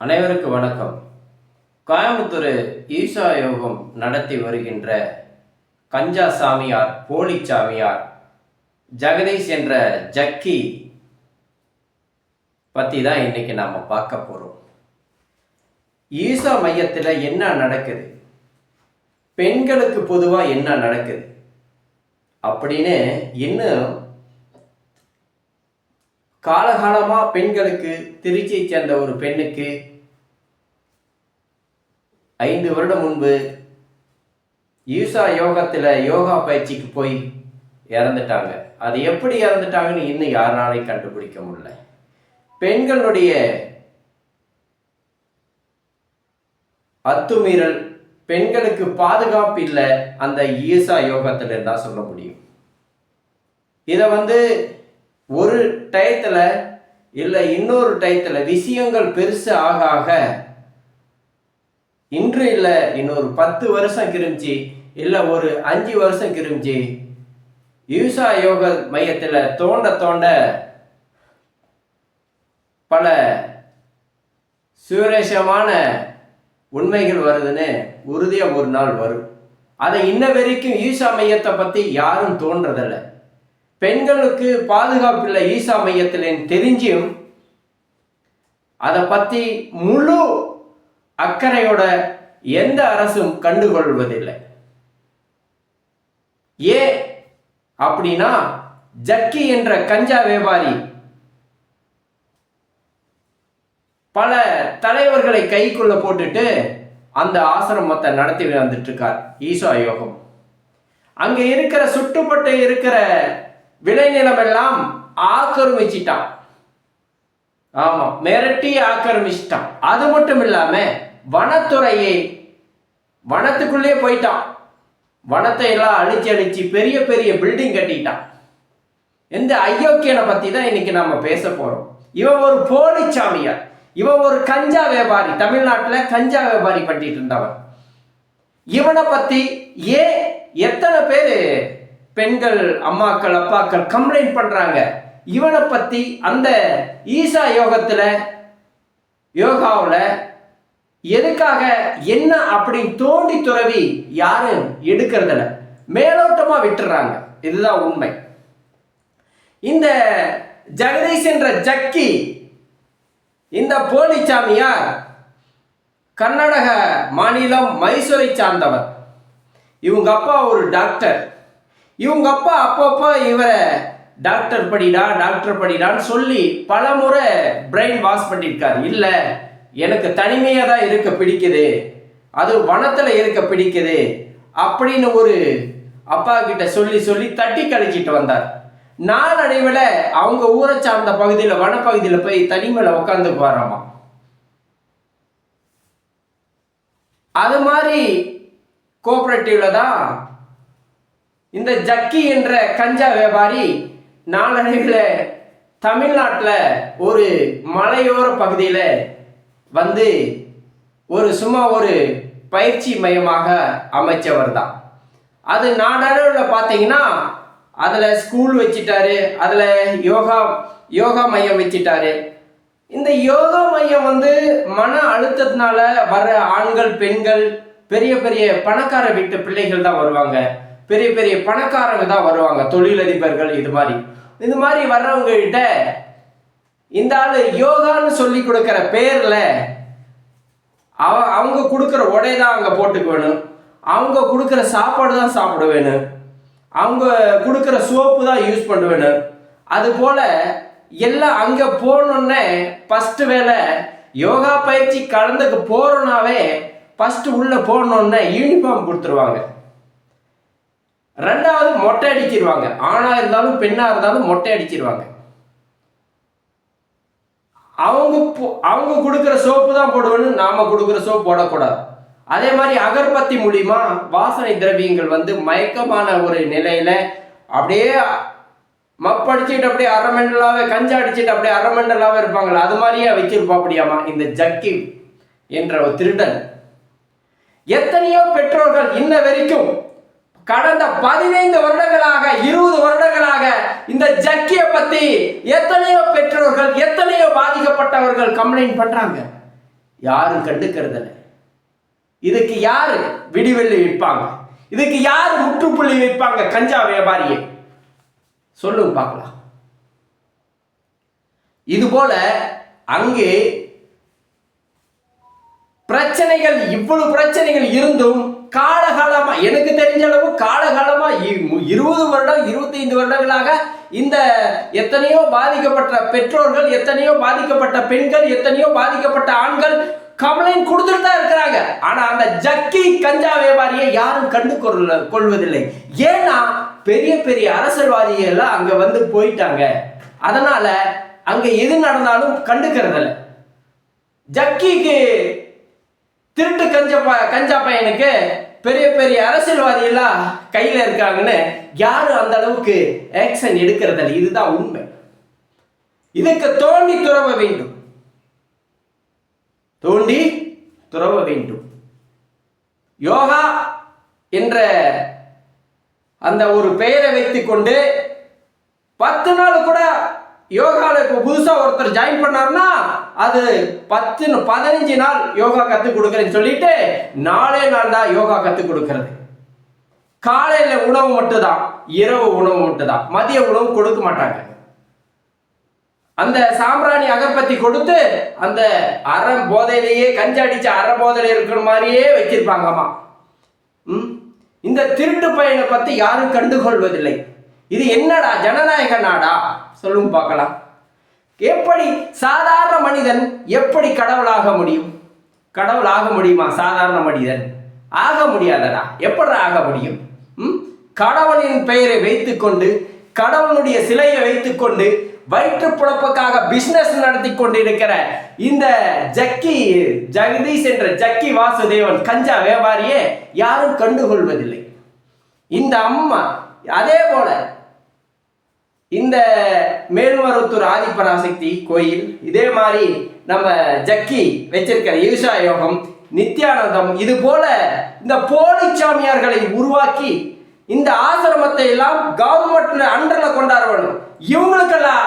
அனைவருக்கும் வணக்கம். கோயம்புத்தூர் ஈசா யோகம் நடத்தி வருகின்ற கஞ்சா சாமியார் போலி சாமியார் ஜெகதீஷ் என்ற ஜக்கி பற்றி தான் இன்னைக்கு நாம் பார்க்க போகிறோம் ஈசா மையத்தில் என்ன நடக்குது? பெண்களுக்கு பொதுவாக என்ன நடக்குது? அப்படின்னு இன்னும் காலகாலமாக பெண்களுக்கு திருச்சியை சேர்ந்த ஒரு பெண்ணுக்கு ஐந்து வருடம் முன்பு ஈசா யோகத்தில் யோகா பயிற்சிக்கு போய் இறந்துட்டாங்க. அது எப்படி இறந்துட்டாங்கன்னு இன்னும் யாராலையும் கண்டுபிடிக்க முடியல. பெண்களுடைய அத்துமீறல் பெண்களுக்கு பாதுகாப்பு இல்லை அந்த ஈசா யோகத்தில் இருந்தால் சொல்ல முடியும். இதை வந்து ஒரு டயத்தில் இல்லை இன்னொரு டயத்தில் விஷயங்கள் பெருசு ஆக ஆக இன்று இல்லை இன்னொரு பத்து வருஷம் கிருமிச்சு இல்லை ஒரு அஞ்சு வருஷம் கிருமிச்சு யூசா யோக மையத்தில் தோண்ட தோண்ட பல சுவரேஷமான உண்மைகள் வருதுன்னு உறுதியாக ஒரு நாள் வரும். அதை இன்ன வரைக்கும் ஈசா மையத்தை பற்றி யாரும் தோன்றதில்லை. பெண்களுக்கு பாதுகாப்பு இல்லை. ஈசா மையத்தில் தெரிஞ்சும் அதை பற்றி முழு அக்கறையோட எந்த அரசும் கண்டுகொள்வதில்லை. ஏன் அப்படின்னா ஜக்கி என்ற கஞ்சா வியாபாரி பல தலைவர்களை கைக்குள்ள போட்டுட்டு அந்த ஆசிரமத்தை நடத்தி வந்துட்டு இருக்கார் ஈசா யோகம். அங்க இருக்கிற சுட்டுப்பட்டு இருக்கிற விளைநிலம் எல்லாம் ஆக்கிரமிச்சிட்டான். ஆமா மிரட்டி ஆக்கிரமிச்சிட்டான். அது மட்டும் இல்லாம வனத்துறையை வனத்துக்குள்ளே போயிட்டான். வனத்தை எல்லாம் அழிச்சு அழிச்சு பெரிய பெரிய பில்டிங் கட்டிட்டான். இந்த அயோக்கியனை பத்தி தான் இன்னைக்கு நாம பேச போறோம். இவன் ஒரு போலி சாமியார் இவன் ஒரு கஞ்சா வியாபாரி. தமிழ்நாட்டில் கஞ்சா வியாபாரி பண்ணிட்டு இருந்தவன். இவனை பத்தி ஏன் எத்தனை பேர் பெண்கள் அம்மாக்கள் அப்பாக்கள் கம்ப்ளைண்ட் பண்ணுறாங்க இவனை பற்றி அந்த ஈசா யோகத்தில் யோகாவில் எதுக்காக என்ன அப்படி தோண்டி துறவி யாரும் எடுக்கிறதில்ல. மேலோட்டமாக விட்டுறாங்க. இதுதான் உண்மை. இந்த ஜெகதீஷ் என்ற ஜக்கி இந்த போலிச்சாமியார் கர்நாடக மாநிலம் மைசூரை சார்ந்தவர். இவங்க அப்பா ஒரு டாக்டர். இவங்க அப்பா அப்பப்போ இவரை டாக்டர் படிடா டாக்டர் படிடான்னு சொல்லி பல முறை பிரெயின் வாஷ் பண்ணியிருக்காரு இல்லை எனக்கு தனிமையாக தான் இருக்க பிடிக்குது. அது வனத்தில் இருக்க பிடிக்குது அப்படின்னு ஒரு அப்பா கிட்ட சொல்லி சொல்லி தட்டி கழிச்சிட்டு வந்தார். நாளடைவில் அவங்க ஊரை சார்ந்த பகுதியில் வனப்பகுதியில் போய் தனிமையில் உட்காந்து போறாமா அது மாதிரி கோஆபரேட்டிவ்ல தான் இந்த ஜக்கி என்ற கஞ்சா வியாபாரி நாளடைவில் தமிழ்நாட்டில் ஒரு மலையோர பகுதியில் வந்து ஒரு சும்மா ஒரு பயிற்சி மையமாக அமைச்சவர் தான். அது நாடளவில் பார்த்தீங்கன்னா அதில் ஸ்கூல் வச்சிட்டாரு அதில் யோகா யோகா மையம் வச்சிட்டாரு. இந்த யோகா மையம் வந்து மன அழுத்தத்தினால வர ஆண்கள் பெண்கள் பெரிய பெரிய பணக்கார வீட்டு பிள்ளைகள் தான் வருவாங்க. பெரிய பெரிய பணக்காரங்க தான் வருவாங்க தொழிலதிபர்கள் இது மாதிரி. இது மாதிரி வர்றவங்க கிட்ட இந்த ஆள் யோகான்னு சொல்லி கொடுக்குற பேர்ல அவ அவங்க கொடுக்குற உடை தான் அங்கே போட்டுக்க வேணும் அவங்க கொடுக்குற சாப்பாடு தான் சாப்பிட வேணும் அவங்க கொடுக்குற சோப்பு தான் யூஸ் பண்ண வேணும் அது போல எல்லாம் அங்கே போகணுன்னே ஃபஸ்ட்டு வேலை யோகா பயிற்சி கலந்துக்கு போகிறோன்னாவே ஃபஸ்ட்டு உள்ளே போகணுன்னே யூனிஃபார்ம் கொடுத்துருவாங்க. மொட்டை அடிச்சிருவாங்க. ஆணா இருந்தாலும் பெண்ணா இருந்தாலும் மொட்டை அடிச்சிருவாங்க. அவங்க அவங்க கொடுக்குற சோப்பு தான் போடுவேன்னு நாம கொடுக்குற சோப்பு போடக்கூடாது. அதே மாதிரி அகர்பத்தி மூலியமா வாசனை திரவியங்கள் வந்து மயக்கமான ஒரு நிலையில அப்படியே மப்படிச்சுட்டு அப்படியே அரை மண்டலாவே கஞ்சா அடிச்சுட்டு அப்படியே அரை மண்டலாவே இருப்பாங்களா அது மாதிரியே வச்சிருப்பா அப்படியாமா இந்த ஜக்கி என்ற ஒரு திருடன். எத்தனையோ பெற்றோர்கள் இன்ன வரைக்கும் கடந்த பதினைந்து வருடங்களாக இருபது வருடங்களாக இந்த ஜக்கிய பத்தி எத்தனையோ பெற்றோர்கள் எத்தனையோ பாதிக்கப்பட்டவர்கள் கம்ப்ளைண்ட் பண்றாங்க. யாரும் கண்டுக்கிறதில்ல. இதுக்கு யாரு விடிவெள்ளி விற்பாங்க? இதுக்கு யாரு முற்றுப்புள்ளி வைப்பாங்க கஞ்சா வியாபாரியை? சொல்லுங்க பார்க்கலாம். இது போல அங்கே பிரச்சனைகள் இவ்வளவு பிரச்சனைகள் இருந்தும் காலகாலமா எனக்கு தெரிஞ்ச அளவு காலகாலமா இ- இருபது வருடம் இருபத்தைந்து வருடங்களாக இந்த எத்தனையோ பாதிக்கப்பட்ட பெற்றோர்கள் எத்தனையோ பாதிக்கப்பட்ட பெண்கள் எத்தனையோ பாதிக்கப்பட்ட ஆண்கள் கம்ப்ளைண்ட் கொடுத்துட்டு தான் இருக்கிறாங்க. ஆனா அந்த ஜக்கி கஞ்சா வியாபாரியை யாரும் கண்டு கொள்ள கொள்வதில்லை. ஏன்னா பெரிய பெரிய அரசியல்வாதிகள் எல்லாம் அங்க வந்து போயிட்டாங்க. அதனால அங்க எது நடந்தாலும் கண்டுக்கிறதில்ல. ஜக்கிக்கு திருட்டு கஞ்சா கஞ்சா பையனுக்கு பெரிய பெரிய அரசியல்வாதி எல்லாம் கையில இருக்காங்கன்னு யாரும் அந்த அளவுக்கு ஆக்ஷன் எடுக்கிறதில்ல. இதுதான் உண்மை. இதுக்கு தோண்டி துறவ வேண்டும். தோண்டி துறவ வேண்டும். யோகா என்ற அந்த ஒரு பெயரை வைத்துக்கொண்டு பத்து நாள் கூட யோகாவில் இப்போ புதுசாக ஒருத்தர் ஜாயின் பண்ணார்னா அது பத்து பதினஞ்சு நாள் யோகா கற்றுக் கொடுக்குறேன்னு சொல்லிட்டு நாலே நாள் தான் யோகா கற்றுக் கொடுக்கறது. காலையில் உணவு மட்டும்தான் இரவு உணவு மட்டும்தான். மதிய உணவு கொடுக்க மாட்டாங்க. அந்த சாம்பிராணி அகர்பத்தி கொடுத்து அந்த அரை போதையிலேயே கஞ்சி அடிச்ச அரை போதையில இருக்கிற மாதிரியே வச்சிருப்பாங்கம்மா. ம்? இந்த திருட்டு பயனை பத்தி யாரும் கண்டுகொள்வதில்லை. இது என்னடா ஜனநாயக நாடா? சொல்லுங்க பார்க்கலாம். எப்படி சாதாரண மனிதன் எப்படி கடவுளாக முடியும்? கடவுள் ஆக முடியுமா சாதாரண மனிதன்? ஆக முடியாதடா. எப்படி ஆக முடியும்? ம்? கடவுளின் பெயரை வைத்துக்கொண்டு கடவுளுடைய சிலையை வைத்துக்கொண்டு வயிற்று புழப்புக்காக பிசினஸ் நடத்தி கொண்டிருக்கிற இந்த ஜக்கி ஜெகதீஷ் என்ற ஜக்கி வாசுதேவன் கஞ்சா வியாபாரியே யாரும் கண்டுகொள்வதில்லை. இந்த அம்மா அதே போல இந்த மேல்மருவத்தூர் ஆதிபராசக்தி கோயில் இதே மாதிரி நம்ம ஜக்கி வச்சிருக்கிற ஈஷா யோகம் நித்யானந்தம் இது போல இந்த போலி சாமியார்களை உருவாக்கி இந்த ஆசிரமத்தை எல்லாம் கவர்மெண்ட் அண்டர்ல கொண்டாட வேணும் இவங்களுக்கெல்லாம்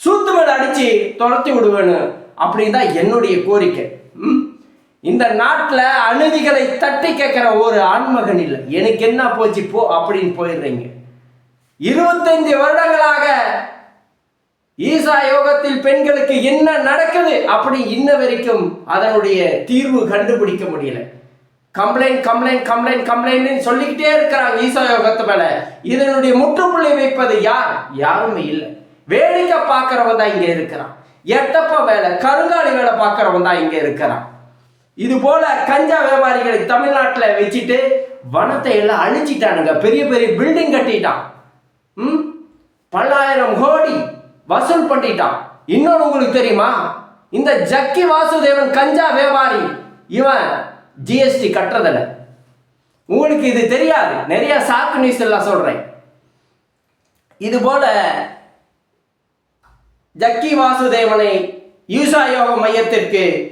சூத்து மேல அடிச்சு துரத்தி விடுவேணும் அப்படின்னு தான் என்னுடைய கோரிக்கை. ம்? இந்த நாட்டில் அநீதிகளை தட்டி கேட்கிற ஒரு ஆண்மகன் இல்லை. எனக்கு என்ன போச்சு? போ அப்படின்னு போயிடுறீங்க. இருபத்தைந்து வருடங்களாக ஈசா யோகத்தில் பெண்களுக்கு என்ன நடக்குது அப்படி இன்ன வரைக்கும் அதனுடைய தீர்வு கண்டுபிடிக்க முடியல. கம்ப்ளைண்ட் கம்ப்ளைண்ட் கம்ப்ளைண்ட் கம்ப்ளைண்ட் சொல்லிக்கிட்டே இருக்கிறாங்க ஈசா யோகத்து மேல. இதனுடைய முற்றுப்புள்ளி வைப்பது யார்? யாருமே இல்லை. வேடிக்கை பார்க்கறவன் தான் இங்க இருக்கிறான். எட்டப்ப வேலை கருங்காலி வேலை பார்க்கறவன் தான் இங்க இருக்கிறான். இது போல கஞ்சா வியாபாரிகளை தமிழ்நாட்டில் வச்சுட்டு வனத்தை எல்லாம் அழிச்சிட்டானுங்க. பெரிய பெரிய பில்டிங் கட்டிட்டான். ம்? பல்லாயிரம் கோடி வசூல் பண்ணிட்டான். இன்னொன்று உங்களுக்கு தெரியுமா? இந்த ஜக்கி வாசுதேவன் கஞ்சா வியாபாரி இவன் ஜிஎஸ்டி கட்டுறதில்ல. உங்களுக்கு இது தெரியாது. நிறைய சாக்கு நியூஸ் எல்லாம் சொல்றேன். இது போல ஜக்கி வாசுதேவனை யூசா யோக மையத்திற்கு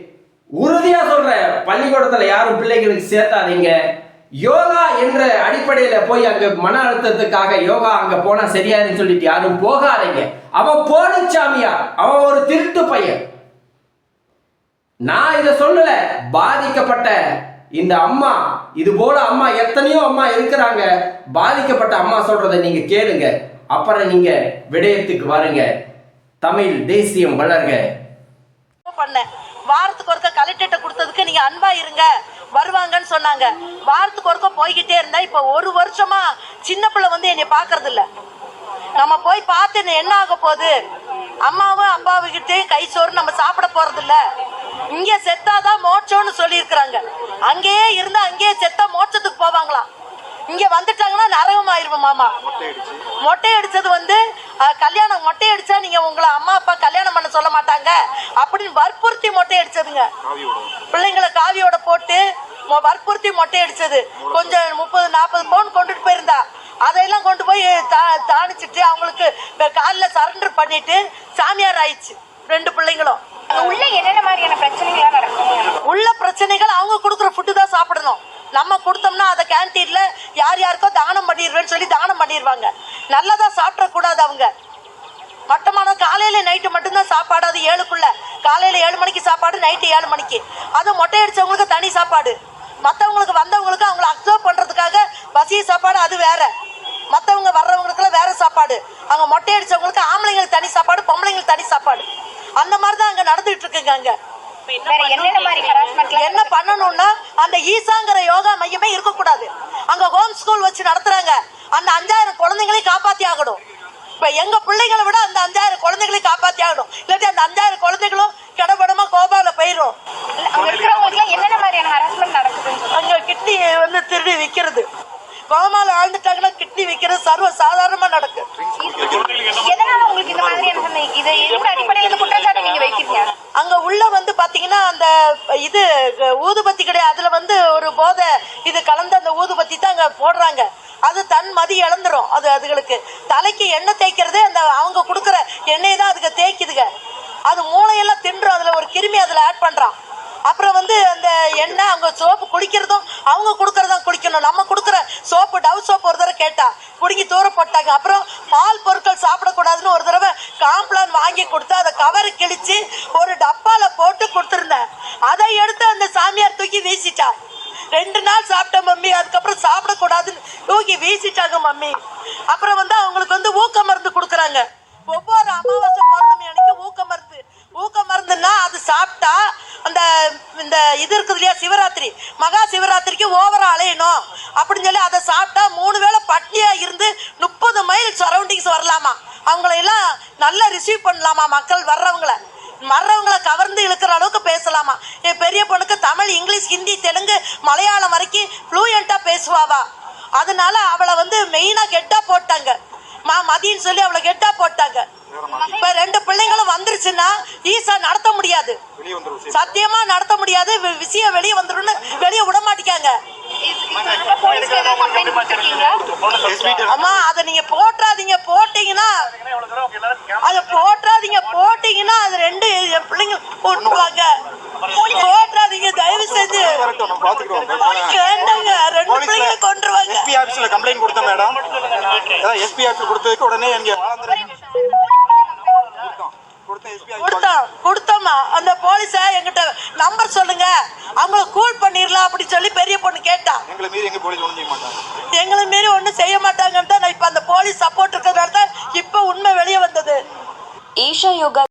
உறுதியாக சொல்றேன். பள்ளிக்கூடத்தில் யாரும் பிள்ளைகளுக்கு சேர்த்தாதீங்க. யோகா என்ற அடிப்படையில போய் அங்க மன அழுத்தத்துக்காக யோகா அங்க போனா சரியாதுன்னு சொல்லிட்டு யாரும் போகாதீங்க. அவன் போலிச்சாமியா அவன் ஒரு திருட்டு பையன். நான் இதை சொல்லல. பாதிக்கப்பட்ட இந்த அம்மா இது போல அம்மா எத்தனையோ அம்மா இருக்கிறாங்க. பாதிக்கப்பட்ட அம்மா சொல்றதை நீங்க கேளுங்க. அப்புறம் நீங்க விடயத்துக்கு வாருங்க. தமிழ் தேசியம் வளர்க. பண்ண. வாரத்துக்கு ஒருக்க கலெக்டர்கிட்ட கொடுத்ததுக்கு நீங்க அன்பா இருங்க. வருவாங்கன்னு சொன்னாங்க. வாரத்துக்கு ஒருக்க போய்கிட்டே இருந்தா இப்ப ஒரு வருஷமா சின்ன பிள்ளை வந்து என்னை பாக்குறது இல்ல நம்ம போய் பார்த்து என்ன- ஆக போகுது? அம்மாவும் அப்பாவுக்கிட்டே கை சோறு நம்ம சாப்பிட போறது இல்ல இங்க செத்தாதான் மோட்சம்னு சொல்லி அங்கேயே இருந்தா அங்கேயே செத்தா மோட்சத்துக்கு போவாங்களாம் இங்க வந்துட்டாங்கன்னா நரகம் ஆயிருவோம் மாமா. மொட்டை அடிச்சது வந்து கல்யாணம் மொட்டை அடிச்சா நீங்க உங்களை அம்மா அப்பா கல்யாணம் பண்ண சொல்ல மாட்டாங்க அப்படின்னு வற்புறுத்தி மொட்டை அடிச்சதுங்க காவியோட போட்டு வற்புறுத்தி மொட்டை அடிச்சது கொஞ்சம் முப்பது நாற்பது பவுன் கொண்டுட்டு போயிருந்தா. அதையெல்லாம் கொண்டு போய் தா தாணிச்சிட்டு அவங்களுக்கு காலில் சரண்டர் பண்ணிட்டு சாமியார் ஆயிடுச்சு ரெண்டு பிள்ளைங்களும். உள்ள என்னென்ன மாதிரியான பிரச்சனைகள் நடக்கும்? உள்ள பிரச்சனைகள் அவங்க கொடுக்குற ஃபுட்டு தான் சாப்பிடணும். நம்ம கொடுத்தோம்னா அதை கேன்டீன்ல யார் யாருக்கோ தானம் பண்ணிடுவேன்னு சொல்லி தானம் பண்ணிடுவாங்க. நல்லதா சாப்பிடக்கூடாது அவங்க. மட்டமான காலையில நைட்டு சாப்பாடு அது ஏழுக்குள்ள. காலையில் ஏழு மணிக்கு சாப்பாடு நைட்டு ஏழு மணிக்கு. அது மொட்டை அடிச்சவங்களுக்கு தனி சாப்பாடு. மற்றவங்களுக்கு வந்தவங்களுக்கு அவங்கள அப்சர்வ் பண்ணுறதுக்காக பசி சாப்பாடு அது வேற. மற்றவங்க வர்றவங்களுக்குலாம் வேற சாப்பாடு. அங்கே மொட்டை அடிச்சவங்களுக்கு ஆம்பளைங்களுக்கு தனி சாப்பாடு பொம்பளைங்களுக்கு தனி சாப்பாடு. அந்த மாதிரி தான் அங்கே நடந்துகிட்டு இருக்குங்க அங்கே. என்ன பண்ணணும்னா அந்த ஈசாங்கிற யோகா மையமே இருக்கக்கூடாது. அங்க ஹோம் ஸ்கூல் வச்சு நடத்துறாங்க. அந்த அஞ்சாயிரம் குழந்தைங்களையும் காப்பாத்தி ஆகணும். இப்ப எங்க பிள்ளைங்களை விட அந்த அஞ்சாயிரம் குழந்தைகளையும் காப்பாத்தி ஆகணும். இல்லாட்டி அந்த அஞ்சாயிரம் குழந்தைகளும் கிடபடமா கோபால போயிடும் என்னென்ன மாதிரியான ஹராஸ்மெண்ட் சொல்லுங்க. அங்க கிட்னி வந்து திருடி விற்கிறது கோமால ஆழ்ந்துட்டாங்கன்னா கிட்னி விற்கிறது சர்வ சாதாரணமா நடக்கு. எதனால உங்களுக்கு இந்த மாதிரியான? இது எந்த அடிப்படையில் குற்றச்சாட்டை நீங்க வைக்கிறீங்க? அங்க உள்ள வந்து பாத்தீங்கன்னா அந்த இது ஊதுபத்தி கிடையாது. அதுல வந்து ஒரு போதை இது கலந்த அந்த ஊதுபத்தி தான் அங்க போடுறாங்க. அது தன் மதி இழந்துரும். அது அதுகளுக்கு. தலைக்கு எண்ணெய் தேய்க்கிறதே அந்த அவங்க கொடுக்குற எண்ணெய் தான் அதுக்கு தேய்க்குதுங்க அது மூளையெல்லாம் தின்றும் அதுல ஒரு கிருமி அதுல ஆட் பண்றான் அப்புறம் வந்து என்ன அவங்க சோப்பு குடிக்கிறதும் அவங்க கொடுக்கறதும் குடிக்கணும். நம்ம கொடுக்குற சோப்பு டவ் சோப்பு ஒரு தடவை கேட்டா குடிங்கி தூர போட்டாங்க. அப்புறம் பால் பொருட்கள் சாப்பிடக்கூடாதுன்னு ஒரு தடவை காம்ப்ளான் வாங்கி கொடுத்து அதை கவரு கிழிச்சு ஒரு டப்பால போட்டு கொடுத்துருந்தேன். அதை எடுத்து அந்த சாமியார் தூக்கி வீசிட்டா. ரெண்டு நாள் சாப்பிட்ட மம்மி. அதுக்கப்புறம் சாப்பிடக்கூடாதுன்னு தூக்கி வீசிட்டாங்க மம்மி. அப்புறம் வந்து அவங்களுக்கு வந்து ஊக்க மருந்து கொடுக்குறாங்க. ஒவ்வொரு அமாவாசை பௌர்ணமி அன்னைக்கு ஊக்க மருந்து. ஊக்க மருந்துன்னா அது சாப்பிட்டா அந்த இந்த இது இருக்குது இல்லையா சிவராத்திரி. மகா சிவராத்திரிக்கு ஓவரா அலையணும். அப்படின்னு சொல்லி அதை சாப்பிட்டா மூணு வேளை பட்னியா இருந்து முப்பது மைல் சரௌண்டிங்ஸ் வரலாமா? அவங்கள எல்லாம் நல்லா ரிசீவ் பண்ணலாமா மக்கள் வர்றவங்கள? வர்றவங்களை கவர்ந்து இழுக்கிற அளவுக்கு பேசலாமா? என் பெரிய பொண்ணுக்கு தமிழ் இங்கிலீஷ் ஹிந்தி தெலுங்கு மலையாளம் வரைக்கும் ஃப்ளூயண்ட்டாக பேசுவாவா? அதனால அவளை வந்து மெயினாக கெட்டா போட்டாங்க. மா மதின்னு சொல்லி அவளை கெட்டா போட்டாங்க. இப்ப ரெண்டு பிள்ளைங்களும் வந்துருச்சுன்னா ஈஸா நடத்த முடியாது. சத்தியமா நடத்த முடியாது. விஷயம் வெளியே வந்துரும்னு வெளியே விட கொடுத்துருக்கீங்களா அம்மா அதை நீங்க போட்டுறாதீங்க போட்டீங்கன்னா அதை போட்டுறாதீங்க போட்டீங்கன்னா அது ரெண்டு என் பிள்ளைங்க போட்டுருவாங்க. போட்டுறாதீங்க தயவு செஞ்சு. கேட்டாங்க ரெண்டு பிள்ளைங்க கொண்டுருவாங்க எஸ்பி ஆபீஸ்ல கம்ப்ளைண்ட் கொடுத்தேன் மேடம் எஸ்பி ஆபீஸ் கொடுத்ததுக்கு உடனே இங்க கொடுத்தோம் கொடுத்தோம்மா. அந்த போலீஸ எங்கிட்ட நம்பர் சொல்லுங்க. அவங்கள கூல் பண்ணிடலாம் அப்படின்னு சொல்லி பெரிய பொண்ணு கேட்டா. எங்களை மீறி எங்க போலீஸ் ஒன்றும் செய்ய மாட்டாங்க. எங்களை மீறி ஒன்றும் செய்ய மாட்டாங்கன்னு தான் நான் இப்போ அந்த போலீஸ் சப்போர்ட் இருக்கிறதுனால தான் இப்போ உண்மை வெளியே வந்தது. ஈஷா யோகா